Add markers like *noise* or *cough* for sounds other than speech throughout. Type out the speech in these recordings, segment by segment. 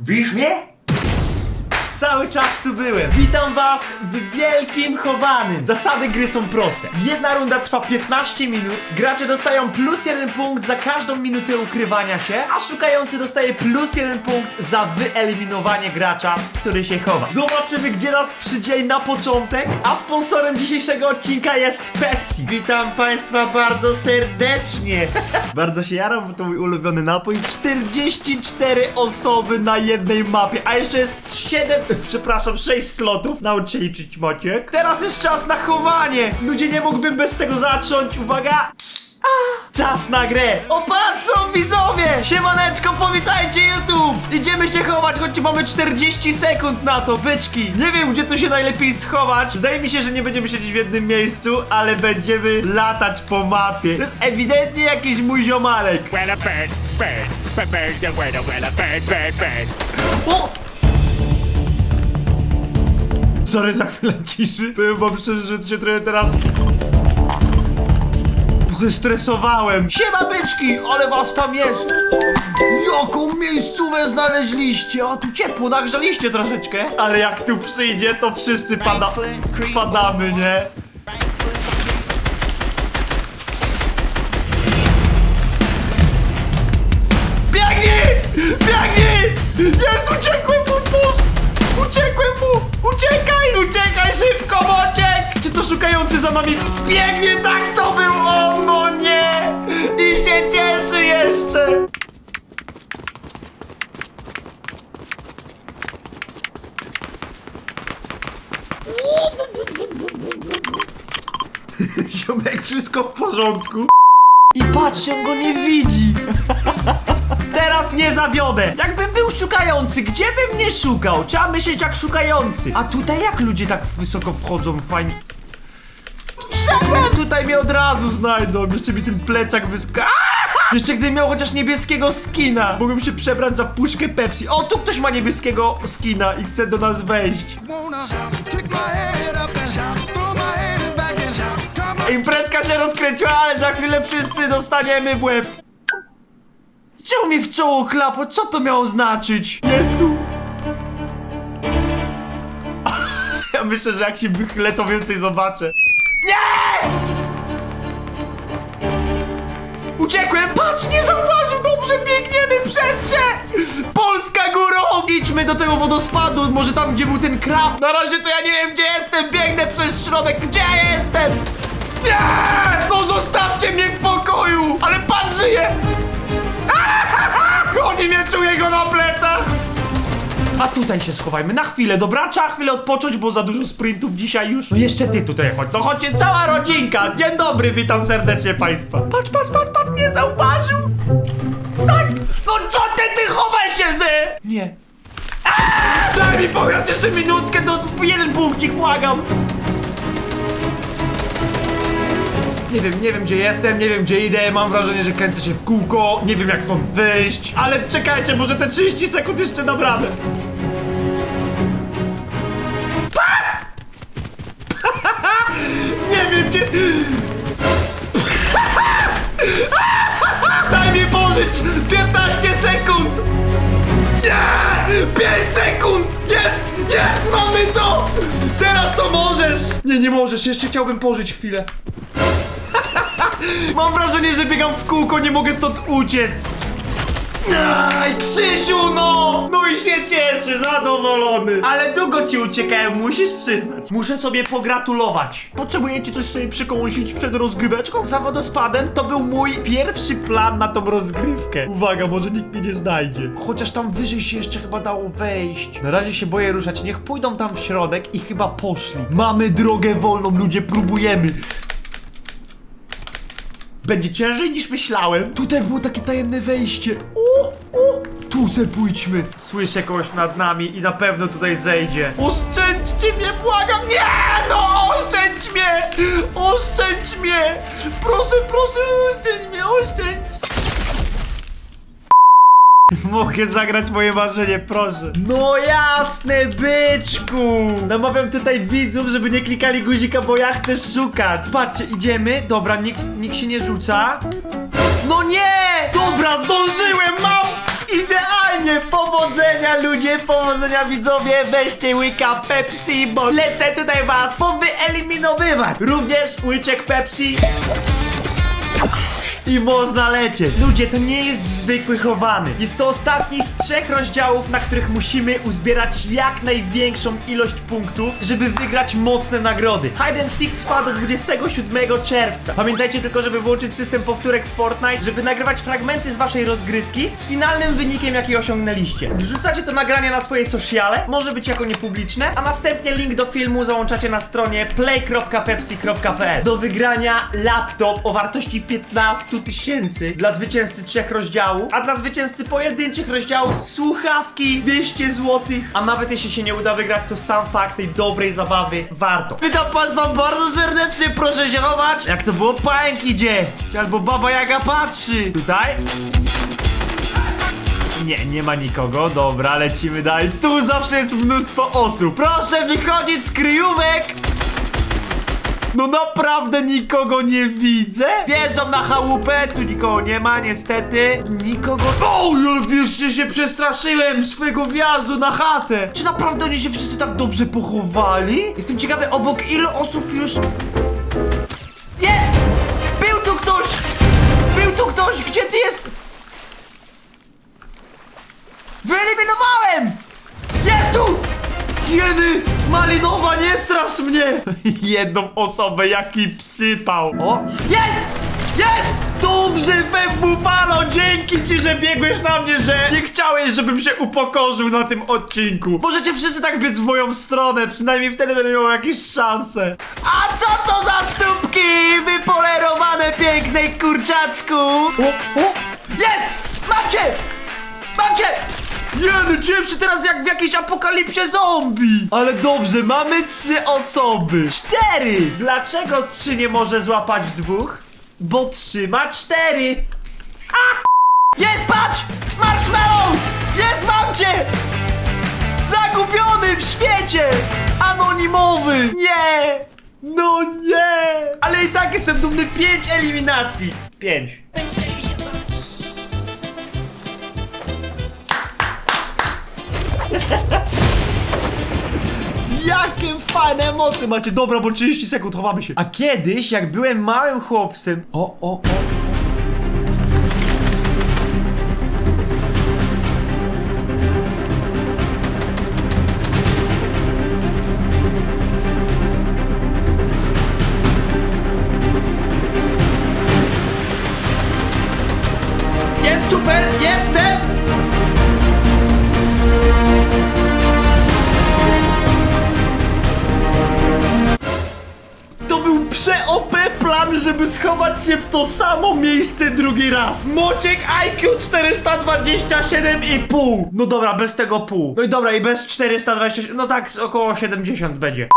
Widzisz mnie? Cały czas tu byłem. Witam was w wielkim chowanym. Zasady gry są proste. Jedna runda trwa 15 minut. Gracze dostają plus jeden punkt za każdą minutę ukrywania się, a szukający dostaje plus jeden punkt za wyeliminowanie gracza, który się chowa. Zobaczymy, gdzie nas przydzieli na początek, a sponsorem dzisiejszego odcinka jest Pepsi. Witam państwa bardzo serdecznie. *laughs* bardzo się jaram, bo to mój ulubiony napój. 44 osoby na jednej mapie, a jeszcze jest 7, przepraszam, 6 slotów. Nauczcie liczyć Maciek. Teraz jest czas na chowanie. Ludzie, nie mógłbym bez tego zacząć. Uwaga. Czas na grę! O patrzą widzowie! Siemaneczko, powitajcie YouTube! Idziemy się chować, choć mamy 40 sekund na to, byczki! Nie wiem, gdzie tu się najlepiej schować. Zdaje mi się, że nie będziemy siedzieć w jednym miejscu, ale będziemy latać po mapie. To jest ewidentnie jakiś mój ziomalek. Well, Sorry za chwilę ciszy. Wam szczerze, że się trochę teraz... Zestresowałem. Siema byczki, ale was tam jest. Jaką miejscówę znaleźliście? A tu ciepło, nagrzaliście troszeczkę. Ale jak tu przyjdzie, to wszyscy pada... padamy, nie? Biegnij! Biegnij! Jest, uciekłem mu! Uciekłem mu! Uciekaj! Uciekaj szybko, Mociek! Czy to szukający za nami biegnie? Tak to był on! No nie! I się cieszy jeszcze! *laughs* Ziomek, wszystko w porządku? I patrz, on go nie widzi. *laughs* Teraz nie zawiodę. Jakbym był szukający, gdzie bym nie szukał? Trzeba myśleć jak szukający. A tutaj jak ludzie tak wysoko wchodzą, fajnie. Wszedłem! Tutaj mnie od razu znajdą. Jeszcze mi ten plecak wyska... Jeszcze gdybym miał chociaż niebieskiego skina, mógłbym się przebrać za puszkę Pepsi. O, tu ktoś ma niebieskiego skina i chce do nas wejść. Imprezka się rozkręciła, ale za chwilę wszyscy dostaniemy w łeb. Czemu mi w czoło klapo? Co to miało znaczyć? Jest tu. *laughs* Ja myślę, że jak się wychylę, to więcej zobaczę. Nie! Uciekłem! Patrz, nie zauważył! Dobrze, biegniemy przetrze! Polska górą! Idźmy do tego wodospadu, może tam, gdzie był ten krab. Na razie to ja nie wiem, gdzie jestem. Biegnę przez środek. Gdzie jestem? Nie! No zostawcie mnie w pokoju! Ale pan żyje! Goni mnie, czuję go na plecach! A tutaj się schowajmy na chwilę, dobra? Trzeba chwilę odpocząć, bo za dużo sprintów dzisiaj już. No jeszcze ty tutaj chodź, to chodźcie cała rodzinka. Dzień dobry, witam serdecznie państwa. Patrz, patrz, patrz, patrz, nie zauważył. Tak, no co ty, ty chowaj się ze! Nie. Daj mi pograć jeszcze minutkę, do jeden punkcik, błagam. Nie wiem, nie wiem gdzie jestem, nie wiem gdzie idę, mam wrażenie, że kręcę się w kółko, nie wiem jak stąd wyjść, ale czekajcie, może te 30 sekund jeszcze radę. Nie wiem gdzie... Daj mi pożyć! 15 sekund! Nie! 5 sekund! Jest! Jest! Mamy to! Teraz to możesz! Nie, nie możesz, jeszcze chciałbym pożyć chwilę. Mam wrażenie, że biegam w kółko, nie mogę stąd uciec. Aj, Krzysiu, no! No i się cieszy, zadowolony. Ale długo ci uciekałem, musisz przyznać. Muszę sobie pogratulować. Potrzebujecie coś sobie przykąsić przed rozgryweczką? Za wodospadem to był mój pierwszy plan na tą rozgrywkę. Uwaga, może nikt mnie nie znajdzie. Chociaż tam wyżej się jeszcze chyba dało wejść. Na razie się boję ruszać. Niech pójdą tam w środek i chyba poszli. Mamy drogę wolną, ludzie, próbujemy. Będzie ciężej niż myślałem. Tutaj było takie tajemne wejście. O, o, tu se pójdźmy. Słyszę kogoś nad nami i na pewno tutaj zejdzie. Oszczędźcie mnie, błagam. Nie, no, oszczędź mnie. Oszczędź mnie. Proszę, proszę, oszczędź mnie, oszczędź. *laughs* Mogę zagrać moje marzenie, proszę. No jasne, byczku! Namawiam tutaj widzów, żeby nie klikali guzika, bo ja chcę szukać. Patrzcie, idziemy. Dobra, nikt, nikt się nie rzuca. No nie! Dobra, zdążyłem, mam! Idealnie! Powodzenia ludzie, powodzenia widzowie, weźcie łyka Pepsi, bo lecę tutaj was powyeliminowywać. Również łyczek Pepsi. I można lecieć. Ludzie, to nie jest zwykły chowany. Jest to ostatni z trzech rozdziałów, na których musimy uzbierać jak największą ilość punktów, żeby wygrać mocne nagrody. Hide and Seek trwa do 27 czerwca. Pamiętajcie tylko, żeby włączyć system powtórek w Fortnite, żeby nagrywać fragmenty z waszej rozgrywki z finalnym wynikiem, jaki osiągnęliście. Wrzucacie to nagranie na swoje sociale, może być jako niepubliczne, a następnie link do filmu załączacie na stronie play.pepsi.pl. Do wygrania laptop o wartości 15 tysięcy dla zwycięzcy trzech rozdziałów, a dla zwycięzcy pojedynczych rozdziałów słuchawki 200 zł, a nawet jeśli się nie uda wygrać, to sam fakt tej dobrej zabawy warto. Witam was wam bardzo serdecznie, proszę się chować. Jak to było, pająk idzie, albo baba Jaga patrzy. Tutaj? Nie, nie ma nikogo. Dobra, lecimy dalej. Tu zawsze jest mnóstwo osób. Proszę wychodzić z kryjówek! No naprawdę nikogo nie widzę. Wjeżdżam na chałupę, tu nikogo nie ma, niestety. Nikogo... O, ale wiesz, się przestraszyłem swojego wjazdu na chatę. Czy naprawdę oni się wszyscy tak dobrze pochowali? Jestem ciekawy, obok ilu osób już... Jest! Był tu ktoś! Był tu ktoś! Gdzie ty jest? Wyeliminowałem! Jest tu! Kiedy? Malinowa, nie strasz mnie! *laughs* Jedną osobę, jaki przypał. O! Jest! Jest! Dobrze, we Buffalo, dzięki ci, że biegłeś na mnie, że nie chciałeś, żebym się upokorzył na tym odcinku. Możecie wszyscy tak biec w moją stronę, przynajmniej wtedy będę miał jakieś szanse. A co to za stópki wypolerowane pięknej kurczaczku? O, o! Jest! Mam cię! Mam cię! Nie, no się teraz jak w jakiejś apokalipsie zombie! Ale dobrze, mamy trzy osoby. Cztery! Dlaczego trzy nie może złapać dwóch? Bo trzy ma cztery! A! Jest, patrz! Marshmallow! Jest, mam cię! Zagubiony w świecie! Anonimowy! Nie! No nie! Ale i tak jestem dumny pięć eliminacji! Pięć. Jakie fajne emocje macie! Dobra, bo 30 sekund, chowamy się. A kiedyś, jak byłem małym chłopcem... O, o, o. prze-OP plan, żeby schować się w to samo miejsce drugi raz. Moczek IQ 427,5. No dobra, bez tego pół. No i dobra, i bez 427, no tak, z około 70 będzie.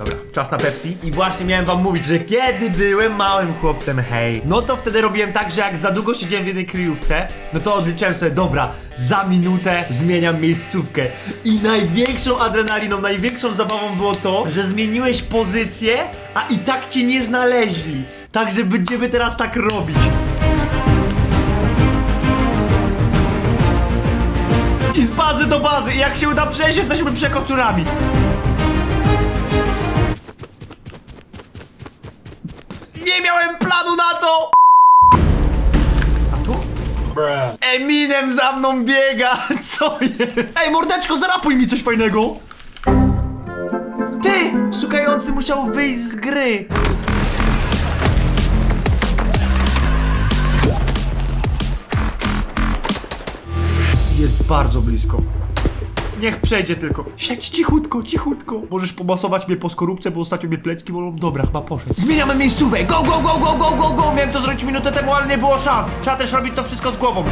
Dobra, czas na Pepsi. I właśnie miałem wam mówić, że kiedy byłem małym chłopcem, hej, no to wtedy robiłem tak, że jak za długo siedziałem w jednej kryjówce, no to odliczyłem sobie, dobra, za minutę zmieniam miejscówkę. I największą adrenaliną, największą zabawą było to, że zmieniłeś pozycję, a i tak cię nie znaleźli. Także będziemy teraz tak robić. I z bazy do bazy. Jak się uda przejść, jesteśmy przekoczurami. Nie miałem planu na to! A tu? Eminem za mną biega! *laughs* Co jest? Ej, mordeczko, zarapuj mi coś fajnego! Ty! Szukający musiał wyjść z gry! Jest bardzo blisko. Niech przejdzie tylko. Siedź cichutko, cichutko. Możesz pomasować mnie po skorupce, bo ostatnio mnie plecki bolą. Dobra, chyba poszedł. Zmieniamy miejscówkę. Go, go, go, go, go, go, go. Miałem to zrobić minutę temu, ale nie było szans. Trzeba też robić to wszystko z głową.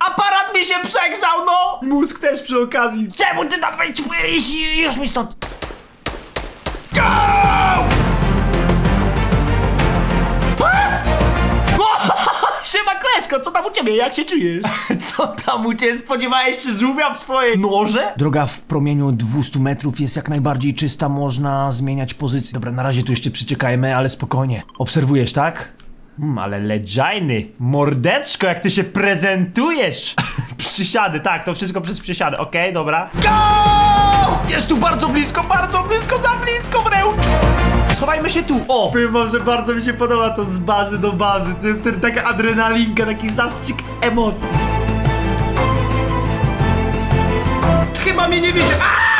Aparat mi się przegrzał, no! Mózg też przy okazji. Czemu ty tam wejdź? Już mi stąd. Kleszko, co tam u ciebie? Jak się czujesz? *laughs* Co tam u ciebie? Spodziewałeś się żółwia w swojej noże? Droga w promieniu 200 metrów jest jak najbardziej czysta, można zmieniać pozycję. Dobra, na razie tu jeszcze przyczekajmy, ale spokojnie. Obserwujesz, tak? Hmm, ale ledzajny, mordeczko, jak ty się prezentujesz! *laughs* przysiady, tak, to wszystko przez przysiady, okej, dobra. Go! Jest tu bardzo blisko, bardzo blisko, za blisko wręcz! Schowajmy się tu, o! Powiem wam, że bardzo mi się podoba to z bazy do bazy, ten, ten, taka adrenalinka, taki zastrzyk emocji. Chyba mnie nie widzi. Zostaw!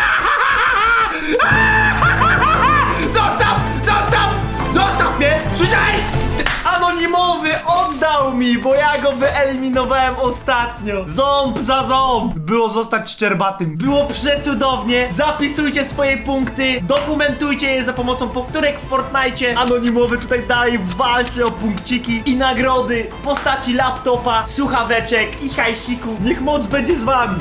Oddał mi, bo ja go wyeliminowałem ostatnio. Ząb za ząb. Było zostać szczerbatym. Było przecudownie. Zapisujcie swoje punkty, dokumentujcie je za pomocą powtórek w Fortnite. Anonimowy tutaj dalej walczy o punkciki i nagrody w postaci laptopa, słuchaweczek i hajsiku. Niech moc będzie z wami.